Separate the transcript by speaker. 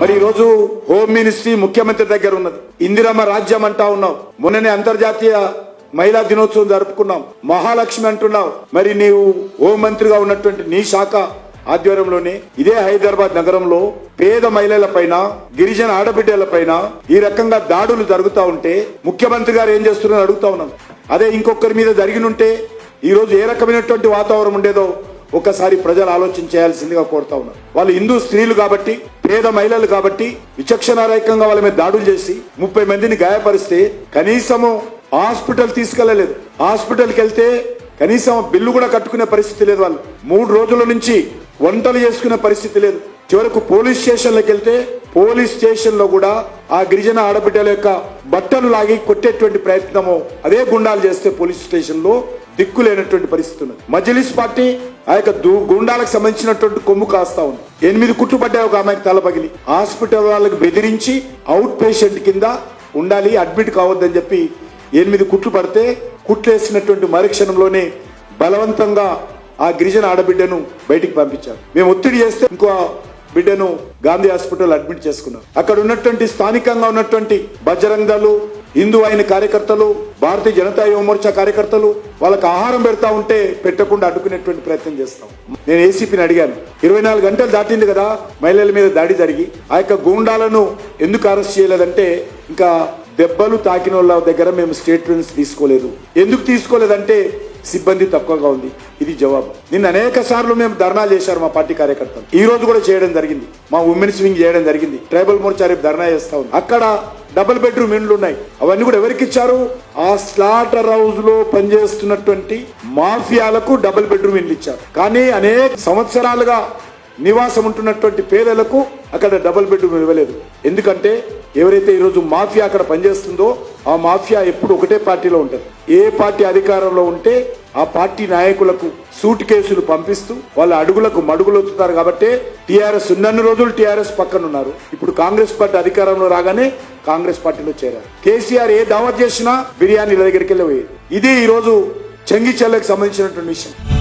Speaker 1: మరి ఈ రోజు హోమ్ మినిస్ట్రీ ముఖ్యమంత్రి దగ్గర ఉన్నది. ఇందిరమ్మ రాజ్యం అంటా ఉన్నావు. మొన్ననే అంతర్జాతీయ మహిళా దినోత్సవం జరుపుకున్నాం. మహాలక్ష్మి అంటున్నావు. మరి నీవు హోం మంత్రిగా ఉన్నటువంటి నీ శాఖ ఆధ్వర్యంలోనే ఇదే హైదరాబాద్ నగరంలో పేద మహిళల పైన గిరిజన ఆడబిడ్డల పైన ఈ రకంగా దాడులు జరుగుతా ఉంటే ముఖ్యమంత్రి గారు ఏం చేస్తున్నారో అడుగుతా ఉన్నాం. అదే ఇంకొకరి మీద జరిగినుంటే ఈ రోజు ఏ రకమైనటువంటి వాతావరణం ఉండేదో ఒక్కసారి ప్రజలు ఆలోచన చేయాల్సిందిగా కోరుతా ఉన్నారు వాళ్ళు హిందూ స్త్రీలు కాబట్టి పేద మహిళలు కాబట్టి విచక్షణారహితంగా వాళ్ళ మీద దాడులు చేసి ముప్పై మందిని గాయపరిస్తే కనీసము హాస్పిటల్ తీసుకెళ్ళలేదు. హాస్పిటల్కి వెళ్తే కనీసం బిల్లు కూడా కట్టుకునే పరిస్థితి లేదు వాళ్ళు. మూడు రోజుల నుంచి వంటలు చేసుకునే పరిస్థితి లేదు. చివరకు పోలీస్ స్టేషన్లకు వెళ్తే పోలీస్ స్టేషన్లో కూడా ఆ గిరిజన ఆడబిడ్డల యొక్క బట్టలు లాగి కొట్టేటువంటి ప్రయత్నము అదే గుండాలు చేస్తే పోలీస్ స్టేషన్లో దిక్కు లేనటువంటి పరిస్థితి ఉన్నది. మజ్లిస్ పార్టీ ఆ యొక్క గుండాలకు సంబంధించినటువంటి కొమ్ము కాస్తా ఉంది. ఎనిమిది కుట్టుపడ్డాయి ఒక ఆమెకు తల పగిలి. హాస్పిటల్ వాళ్ళకి బెదిరించి అవుట్ పేషెంట్ కింద ఉండాలి అడ్మిట్ కావద్దని చెప్పి ఎనిమిది కుట్లు పడితే కుట్లేసినటువంటి మరుక్షణంలోనే బలవంతంగా ఆ గిరిజన ఆడబిడ్డను బయటికి పంపించారు. మేము ఒత్తిడి చేస్తే ఇంకో బిడ్డను గాంధీ హాస్పిటల్ అడ్మిట్ చేసుకున్నాం అక్కడ ఉన్నటువంటి స్థానికంగా ఉన్నటువంటి బజరంగాలు దళు హిందూ అయిన కార్యకర్తలు భారతీయ జనతా యువ మోర్చా కార్యకర్తలు వాళ్ళకి ఆహారం పెడతా ఉంటే పెట్టకుండా అడ్డుకునేటువంటి ప్రయత్నం చేస్తాం. నేను ఏసీపీని అడిగాను ఇరవై నాలుగు గంటలు దాటింది కదా మహిళల మీద దాడి జరిగి ఆ యొక్క గూండాలను ఎందుకు అరెస్ట్ చేయలేదంటే ఇంకా దెబ్బలు తాకిన వాళ్ళ దగ్గర మేము స్టేట్మెంట్స్ తీసుకోలేదు. ఎందుకు తీసుకోలేదంటే సిబ్బంది తక్కువగా ఉంది. ఇది జవాబు. నిన్న అనేక సార్లు మేము ధర్నా చేశారు మా పార్టీ కార్యకర్తలు. ఈ రోజు కూడా చేయడం జరిగింది. మా ఉమెన్స్ వింగ్ చేయడం జరిగింది. ట్రైబల్ మోర్చా రేపు ధర్నా చేస్తా ఉంది. అక్కడ డబుల్ బెడ్రూమ్ ఇండ్లు ఉన్నాయి. అవన్నీ కూడా ఎవరికి ఇచ్చారు? ఆ స్లాటర్ హౌస్లో పనిచేస్తున్నటువంటి మాఫియాలకు డబుల్ బెడ్రూమ్ ఇండ్లు ఇచ్చారు. కానీ అనేక సంవత్సరాలుగా నివాసం ఉంటున్నటువంటి పేదలకు అక్కడ డబుల్ బెడ్రూమ్ ఇవ్వలేదు. ఎందుకంటే ఎవరైతే ఈరోజు మాఫియా అక్కడ పనిచేస్తుందో ఆ మాఫియా ఎప్పుడు ఒకటే పార్టీలో ఉంటుంది. ఏ పార్టీ అధికారంలో ఉంటే ఆ పార్టీ నాయకులకు సూట్ కేసులు పంపిస్తూ వాళ్ళ అడుగులకు మడుగులొత్తుతారు కాబట్టి టీఆర్ఎస్ ఉన్నన్ని రోజులు టీఆర్ఎస్ పక్కన ఉన్నారు. ఇప్పుడు కాంగ్రెస్ పార్టీ అధికారంలో రాగానే కాంగ్రెస్ పార్టీలో చేరారు. కేసీఆర్ ఏ దావత్ చేసినా బిర్యానీల దగ్గరికి వెళ్ళిపోయేది. ఇది ఈరోజు రోజు సంబంధించినటువంటి విషయం.